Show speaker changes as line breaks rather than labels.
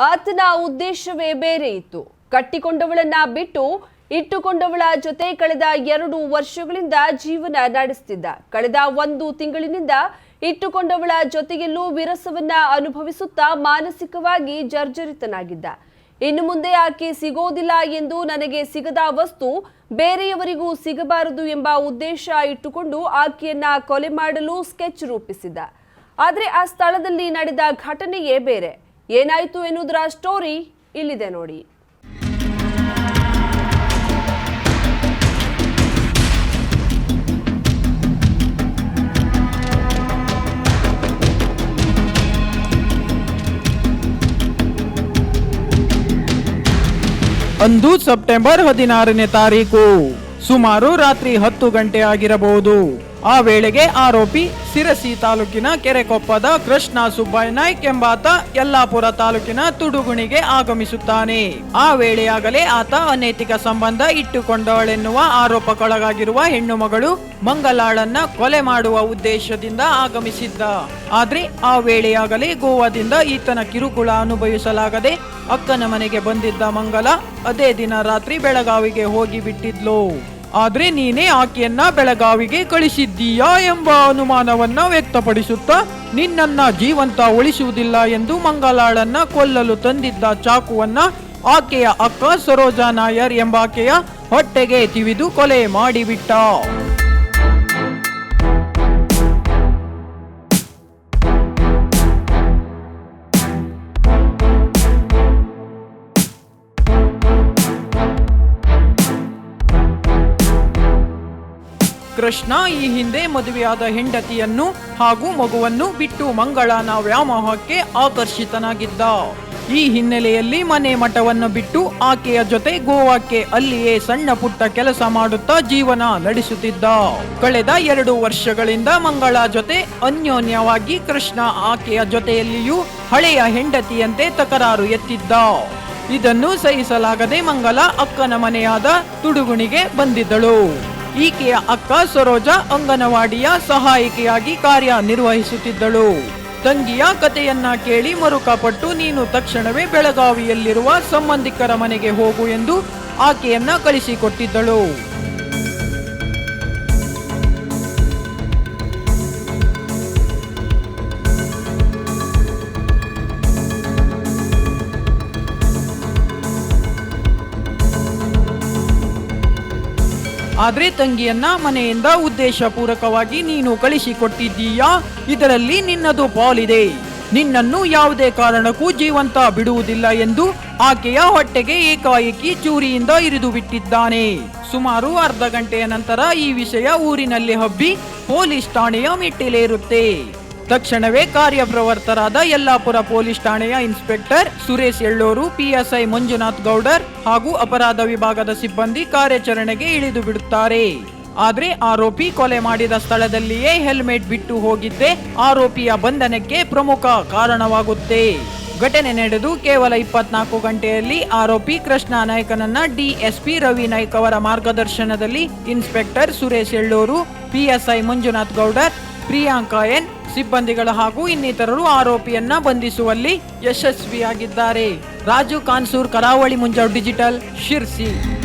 ಆತನ ಉದ್ದೇಶವೇ ಬೇರೆ ಇತ್ತು. ಕಟ್ಟಿಕೊಂಡವಳನ್ನ ಬಿಟ್ಟು ಇಟ್ಟುಕೊಂಡವಳ ಜೊತೆ ಕಳೆದ ಎರಡು ವರ್ಷಗಳಿಂದ ಜೀವನ ನಡೆಸುತ್ತಿದ್ದ ಕಳೆದ ಒಂದು ತಿಂಗಳಿನಿಂದ ಇಟ್ಟುಕೊಂಡವಳ ಜೊತೆಯಲ್ಲೂ ವಿರಸವನ್ನ ಅನುಭವಿಸುತ್ತಾ ಮಾನಸಿಕವಾಗಿ ಜರ್ಜರಿತನಾಗಿದ್ದ. ಇನ್ನು ಮುಂದೆ ಆಕೆ ಸಿಗೋದಿಲ್ಲ ಎಂದು ನನಗೆ ಸಿಗದ ವಸ್ತು ಬೇರೆಯವರಿಗೂ ಸಿಗಬಾರದು ಎಂಬ ಉದ್ದೇಶ ಇಟ್ಟುಕೊಂಡು ಆಕೆಯನ್ನ ಕೊಲೆ ಮಾಡಲು ಸ್ಕೆಚ್ ರೂಪಿಸಿದ್ದ. ಆದರೆ ಆ ಸ್ಥಳದಲ್ಲಿ ನಡೆದ ಘಟನೆಯೇ ಬೇರೆ. ಏನಾಯಿತು ಎನ್ನುವುದರ ಸ್ಟೋರಿ ಇಲ್ಲಿದೆ ನೋಡಿ.
ಅಂದು ಸೆಪ್ಟೆಂಬರ್ ಹದಿನಾರನೇ ತಾರೀಕು. ಸುಮಾರು ರಾತ್ರಿ ಹತ್ತು ಗಂಟೆ ಆಗಿರಬಹುದು. ಆ ವೇಳೆಗೆ ಆರೋಪಿ ಸಿರಸಿ ತಾಲೂಕಿನ ಕೆರೆಕೊಪ್ಪದ ಕೃಷ್ಣ ಸುಬ್ಬಯ್ಯ ನಾಯ್ಕ್ ಎಂಬಾತ ಯಲ್ಲಾಪುರ ತಾಲೂಕಿನ ತುಡುಗುಣಿಗೆ ಆಗಮಿಸುತ್ತಾನೆ. ಆ ವೇಳೆಯಾಗಲೇ ಆತ ಅನೈತಿಕ ಸಂಬಂಧ ಇಟ್ಟುಕೊಂಡವಳೆನ್ನುವ ಆರೋಪಕ್ಕೊಳಗಾಗಿರುವ ಹೆಣ್ಣು ಮಗಳು ಮಂಗಲಾಳನ್ನ ಕೊಲೆ ಮಾಡುವ ಉದ್ದೇಶದಿಂದ ಆಗಮಿಸಿದ್ದ. ಆದ್ರೆ ಆ ವೇಳೆಯಾಗಲೇ ಗೋವಾದಿಂದ ಈತನ ಕಿರುಕುಳ ಅನುಭವಿಸಲಾಗದೆ ಅಕ್ಕನ ಮನೆಗೆ ಬಂದಿದ್ದ ಮಂಗಲ ಅದೇ ದಿನ ರಾತ್ರಿ ಬೆಳಗಾವಿಗೆ ಹೋಗಿ ಬಿಟ್ಟಿದ್ಲು ಆದ್ರೆ ನೀನೇ ಆಕೆಯನ್ನ ಬೆಳಗಾವಿಗೆ ಕಳಿಸಿದ್ದೀಯಾ ಎಂಬ ಅನುಮಾನವನ್ನ ವ್ಯಕ್ತಪಡಿಸುತ್ತಾ ನಿನ್ನನ್ನ ಜೀವಂತ ಉಳಿಸುವುದಿಲ್ಲ ಎಂದು ಮಂಗಲಾಳನ್ನ ಕೊಲ್ಲಲು ತಂದಿದ್ದ ಚಾಕುವನ್ನ ಆಕೆಯ ಅಕ್ಕ ಸರೋಜಾ ನಾಯರ್ ಎಂಬಾಕೆಯ ಹೊಟ್ಟೆಗೆ ತಿವಿದು ಕೊಲೆ ಮಾಡಿಬಿಟ್ಟ. ಕೃಷ್ಣ ಈ ಹಿಂದೆ ಮದುವೆಯಾದ ಹೆಂಡತಿಯನ್ನು ಹಾಗೂ ಮಗುವನ್ನು ಬಿಟ್ಟು ಮಂಗಳನ ವ್ಯಾಮೋಹಕ್ಕೆ ಆಕರ್ಷಿತನಾಗಿದ್ದ. ಈ ಹಿನ್ನೆಲೆಯಲ್ಲಿ ಮನೆ ಮಠವನ್ನು ಬಿಟ್ಟು ಆಕೆಯ ಜೊತೆ ಗೋವಾಕ್ಕೆ ಅಲ್ಲಿಯೇ ಸಣ್ಣ ಪುಟ್ಟ ಕೆಲಸ ಮಾಡುತ್ತಾ ಜೀವನ ನಡೆಸುತ್ತಿದ್ದ. ಕಳೆದ ಎರಡು ವರ್ಷಗಳಿಂದ ಮಂಗಳ ಜೊತೆ ಅನ್ಯೋನ್ಯವಾಗಿ ಕೃಷ್ಣ ಆಕೆಯ ಜೊತೆಯಲ್ಲಿಯೂ ಹಳೆಯ ಹೆಂಡತಿಯಂತೆ ತಕರಾರು ಎತ್ತಿದ್ದ. ಇದನ್ನು ಸಹಿಸಲಾಗದೆ ಮಂಗಲ ಅಕ್ಕನ ಮನೆಯಾದ ತುಡುಗುಣಿಗೆ ಬಂದಿದ್ದಳು. ಈಕೆಯ ಅಕ್ಕ ಸರೋಜಾ ಅಂಗನವಾಡಿಯ ಸಹಾಯಕಿಯಾಗಿ ಕಾರ್ಯನಿರ್ವಹಿಸುತ್ತಿದ್ದಳು. ತಂಗಿಯ ಕಥೆಯನ್ನ ಕೇಳಿ ಮರುಕಪಟ್ಟು ನೀನು ತಕ್ಷಣವೇ ಬೆಳಗಾವಿಯಲ್ಲಿರುವ ಸಂಬಂಧಿಕರ ಮನೆಗೆ ಹೋಗು ಎಂದು ಆಕೆಯನ್ನ ಕಳಿಸಿಕೊಟ್ಟಿದ್ದಳು. ಆದ್ರೆ ತಂಗಿಯನ್ನ ಮನೆಯಿಂದ ಉದ್ದೇಶಪೂರ್ವಕವಾಗಿ ನೀನು ಕಳಿಸಿಕೊಟ್ಟಿದ್ದೀಯಾ? ಇದರಲ್ಲಿ ನಿನ್ನದು ಪಾಲಿದೆ ನಿನ್ನನ್ನು ಯಾವುದೇ ಕಾರಣಕ್ಕೂ ಜೀವಂತ ಬಿಡುವುದಿಲ್ಲ ಎಂದು ಆಕೆಯ ಹೊಟ್ಟೆಗೆ ಏಕಾಏಕಿ ಚೂರಿಯಿಂದ ಇರಿದು ಬಿಟ್ಟಿದ್ದಾನೆ. ಸುಮಾರು ಅರ್ಧ ಗಂಟೆಯ ನಂತರ ಈ ವಿಷಯ ಊರಿನಲ್ಲಿ ಹಬ್ಬಿ ಪೊಲೀಸ್ ಠಾಣೆಯ ಮೆಟ್ಟಿಲೇರುತ್ತೆ. ತಕ್ಷಣವೇ ಕಾರ್ಯಪ್ರವರ್ತರಾದ ಯಲ್ಲಾಪುರ ಪೊಲೀಸ್ ಠಾಣೆಯ ಇನ್ಸ್ಪೆಕ್ಟರ್ ಸುರೇಶ್ ಎಳ್ಳೂರು, ಪಿಎಸ್ಐ ಮಂಜುನಾಥ್ ಗೌಡರ್ ಹಾಗೂ ಅಪರಾಧ ವಿಭಾಗದ ಸಿಬ್ಬಂದಿ ಕಾರ್ಯಾಚರಣೆಗೆ ಇಳಿದು ಬಿಡುತ್ತಾರೆ. ಆದರೆ ಆರೋಪಿ ಕೊಲೆ ಮಾಡಿದ ಸ್ಥಳದಲ್ಲಿಯೇ ಹೆಲ್ಮೆಟ್ ಬಿಟ್ಟು ಹೋಗಿದ್ದೆ ಆರೋಪಿಯ ಬಂಧನಕ್ಕೆ ಪ್ರಮುಖ ಕಾರಣವಾಗುತ್ತೆ. ಘಟನೆ ನಡೆದು ಕೇವಲ ಇಪ್ಪತ್ನಾಲ್ಕು ಗಂಟೆಯಲ್ಲಿ ಆರೋಪಿ ಕೃಷ್ಣ ನಾಯ್ಕನನ್ನ ಡಿಎಸ್ಪಿ ರವಿ ನಾಯ್ಕ್ ಅವರ ಮಾರ್ಗದರ್ಶನದಲ್ಲಿ inspector Suresh Ellur, PSI Manjunath Gowder Priyanka N ಸಿಬ್ಬಂದಿಗಳು ಹಾಗೂ ಇನ್ನಿತರರು ಆರೋಪಿಯನ್ನ ಬಂಧಿಸುವಲ್ಲಿ ಯಶಸ್ವಿಯಾಗಿದ್ದಾರೆ. ರಾಜು ಕಾನ್ಸೂರ್ ಕರಾವಳಿ ಮುಂಜಾವ್ ಡಿಜಿಟಲ್ ಶಿರ್ಸಿ.